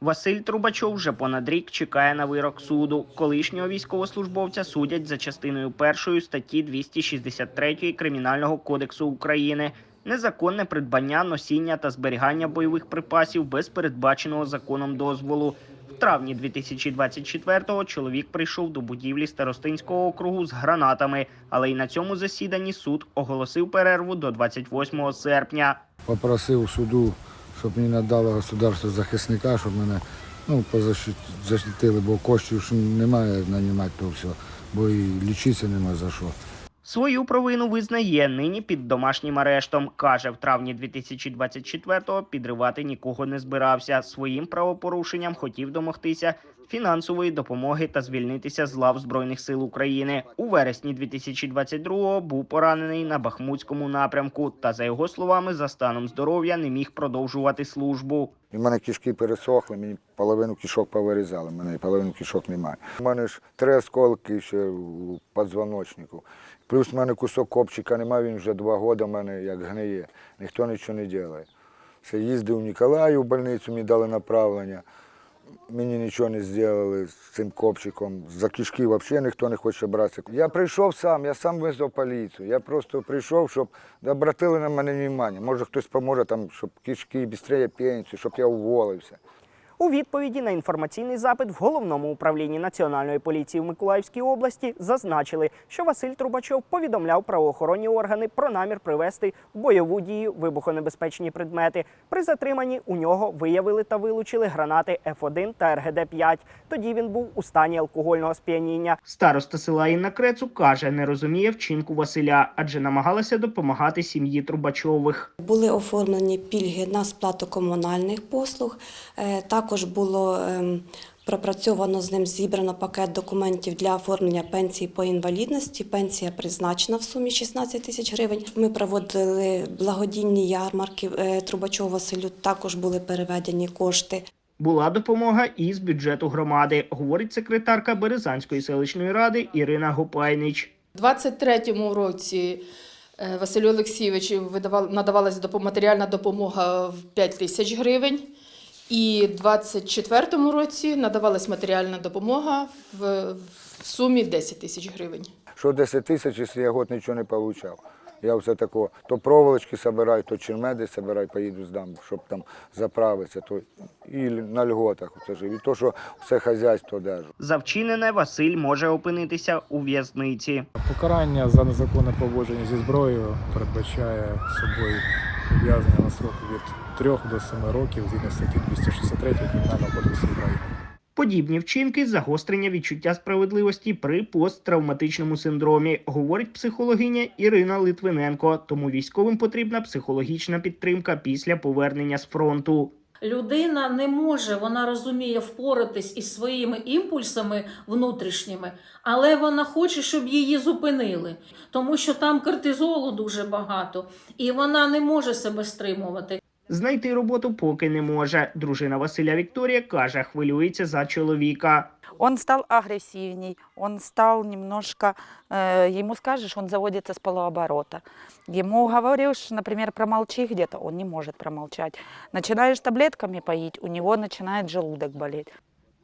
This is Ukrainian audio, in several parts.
Василь Трубачов вже понад рік чекає на вирок суду. Колишнього військовослужбовця судять за частиною першої статті 263 Кримінального кодексу України. Незаконне придбання, носіння та зберігання бойових припасів без передбаченого законом дозволу. В травні 2024-го чоловік прийшов до будівлі старостинського округу з гранатами, але й на цьому засіданні суд оголосив перерву до 28 серпня. попросив суду, щоб мені надало государство захисника, щоб мене ну, позащитили, защитили, бо коштів немає нанімати то все, бо і лічитися нема за що. Свою провину визнає нині під домашнім арештом. Каже, в травні 2024-го підривати нікого не збирався. Своїм правопорушенням хотів домогтися фінансової допомоги та звільнитися з лав збройних сил України. У вересні 2022-го був поранений на Бахмутському напрямку. Та за його словами, за станом здоров'я не міг продовжувати службу. В мене кишки пересохли, мені половину кишок повирізали, в мене половину кишок немає. У мене ж три осколки ще у подзвоночнику. Плюс в мене кусок копчика немає, він вже два роки в мене як гниє. Ніхто нічого не робить. Це їздив в Ніколаїв в больницю, мені дали направлення. Мені нічого не зробили з цим копчиком. За кишки взагалі ніхто не хоче братися. Я прийшов сам, я сам визвав поліцію. Я просто прийшов, щоб обратили на мене увагу. Може хтось поможе, там, щоб кишки швидше пенсію, щоб я уволився. У відповіді на інформаційний запит в головному управлінні національної поліції в Миколаївській області зазначили, що Василь Трубачов повідомляв правоохоронні органи про намір привести в бойову дію вибухонебезпечні предмети. При затриманні у нього виявили та вилучили гранати Ф1 та РГД-5. Тоді він був у стані алкогольного сп'яніння. Староста села Інна Крецу каже, не розуміє вчинку Василя, адже намагалася допомагати сім'ї Трубачових. Були оформлені пільги на сплату комунальних послуг. Е, Також було ем, пропрацьовано з ним зібрано пакет документів для оформлення пенсії по інвалідності. Пенсія призначена в сумі 16 тисяч гривень. Ми проводили благодійні ярмарки е, Трубачову Василю. Також були переведені кошти. Була допомога і з бюджету громади, говорить секретарка Березанської селищної ради Ірина Гопайнич. У 23-му році е, Василю Олексійовичу надавалася матеріальна допомога в 5 тисяч гривень. І в 24-му році надавалась матеріальна допомога в, в сумі 10 тисяч гривень. Що 10 тисяч, якщо я год нічого не отримав. Я все тако, то проволочки собираю, то чермеди собираю, поїду здам, щоб там заправитися, то і на льготах це ж. І то, що все хазяйство держу. За вчинене Василь може опинитися у в'язниці. Покарання за незаконне поводження зі зброєю передбачає собою ув'язнення на строк від 3 до 7 років згідно статті 263 Кримінального кодексу України. Подібні вчинки загострення відчуття справедливості при посттравматичному синдромі, говорить психологиня Ірина Литвиненко. Тому військовим потрібна психологічна підтримка після повернення з фронту. Людина не може, вона розуміє впоратись із своїми імпульсами внутрішніми, але вона хоче, щоб її зупинили, тому що там кортизолу дуже багато, і вона не може себе стримувати. Знайти роботу поки не може. Дружина Василя Вікторія каже, хвилюється за чоловіка. Он стал агрессивней, он стал немножко, э, ему скажешь, он заводится с полуоборота. Ему говоришь, например, промолчи где-то, он не может промолчать. Начинаешь таблетками поить, у него начинает желудок болеть.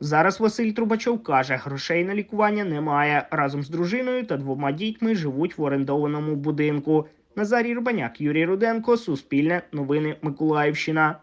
Зараз Василь Трубачов каже, грошей на лікування немає. Разом з дружиною та двома дітьми живуть в орендованому будинку. Назарій Рубаняк, Юрій Руденко, Суспільне, Новини Миколаївщина.